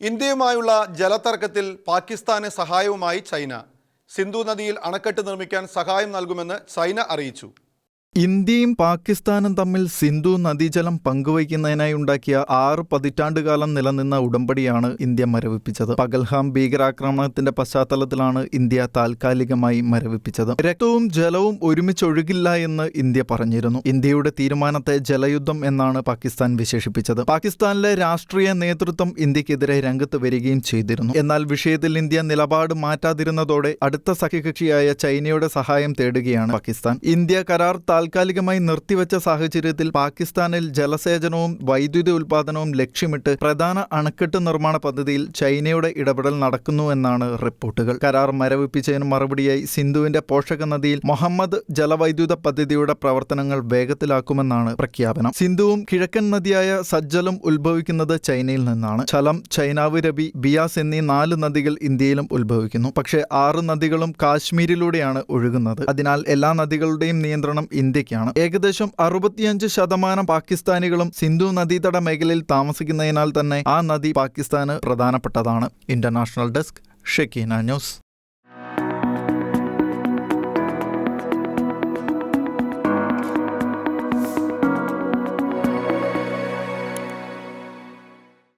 ഇന്ത്യയുമായുള്ള ജലതർക്കത്തിൽ പാകിസ്ഥാന് സഹായവുമായി ചൈന. സിന്ധു നദിയിൽ അണക്കെട്ട് നിർമ്മിക്കാൻ സഹായം നൽകുമെന്ന് ചൈന അറിയിച്ചു. ഇന്ത്യയും പാകിസ്ഥാനും തമ്മിൽ സിന്ധു നദീജലം പങ്കുവയ്ക്കുന്നതിനായി ഉണ്ടാക്കിയ ആറ് പതിറ്റാണ്ടുകാലം നിലനിന്ന ഉടമ്പടിയാണ് ഇന്ത്യ മരവിപ്പിച്ചത്. പകൽഹാം ഭീകരാക്രമണത്തിന്റെ പശ്ചാത്തലത്തിലാണ് ഇന്ത്യ താൽക്കാലികമായി മരവിപ്പിച്ചത്. രക്തവും ജലവും ഒരുമിച്ചൊഴുകില്ല എന്ന് ഇന്ത്യ പറഞ്ഞിരുന്നു. ഇന്ത്യയുടെ തീരുമാനത്തെ ജലയുദ്ധം എന്നാണ് പാകിസ്ഥാൻ വിശേഷിപ്പിച്ചത്. പാകിസ്ഥാനിലെ രാഷ്ട്രീയ നേതൃത്വം ഇന്ത്യക്കെതിരെ രംഗത്ത് വരികയും ചെയ്തിരുന്നു. എന്നാൽ വിഷയത്തിൽ ഇന്ത്യ നിലപാട് മാറ്റാതിരുന്നതോടെ അടുത്ത സഖ്യകക്ഷിയായ ചൈനയുടെ സഹായം തേടുകയാണ് പാകിസ്ഥാൻ. ഇന്ത്യ കരാർ താൽക്കാലികമായി നിർത്തിവച്ച സാഹചര്യത്തിൽ പാകിസ്ഥാനിൽ ജലസേചനവും വൈദ്യുതി ഉൽപാദനവും ലക്ഷ്യമിട്ട് പ്രധാന അണക്കെട്ട് നിർമ്മാണ പദ്ധതിയിൽ ചൈനയുടെ ഇടപെടൽ നടക്കുന്നു എന്നാണ് റിപ്പോർട്ടുകൾ. കരാർ മരവിപ്പിച്ചതിന് മറുപടിയായി സിന്ധുവിന്റെ പോഷക നദിയിൽ മുഹമ്മദ് ജലവൈദ്യുത പദ്ധതിയുടെ പ്രവർത്തനങ്ങൾ വേഗത്തിലാക്കുമെന്നാണ് പ്രഖ്യാപനം. സിന്ധുവും കിഴക്കൻ നദിയായ സജ്ജലും ഉത്ഭവിക്കുന്നത് ചൈനയിൽ നിന്നാണ്. ചലം ചൈനാവ് രബി ബിയാസ് എന്നീ നാല് നദികൾ ഇന്ത്യയിലും ഉത്ഭവിക്കുന്നു. പക്ഷേ ആറ് നദികളും കാശ്മീരിലൂടെയാണ് ഒഴുകുന്നത്. അതിനാൽ എല്ലാ നദികളുടെയും നിയന്ത്രണം ഇന്ത്യക്കാണ്. ഏകദേശം അറുപത്തിയഞ്ച് ശതമാനം പാകിസ്ഥാനികളും സിന്ധു നദീതട മേഖലയിൽ താമസിക്കുന്നതിനാൽ തന്നെ ആ നദി പാകിസ്ഥാന് പ്രധാനപ്പെട്ടതാണ്. International desk Shekina news.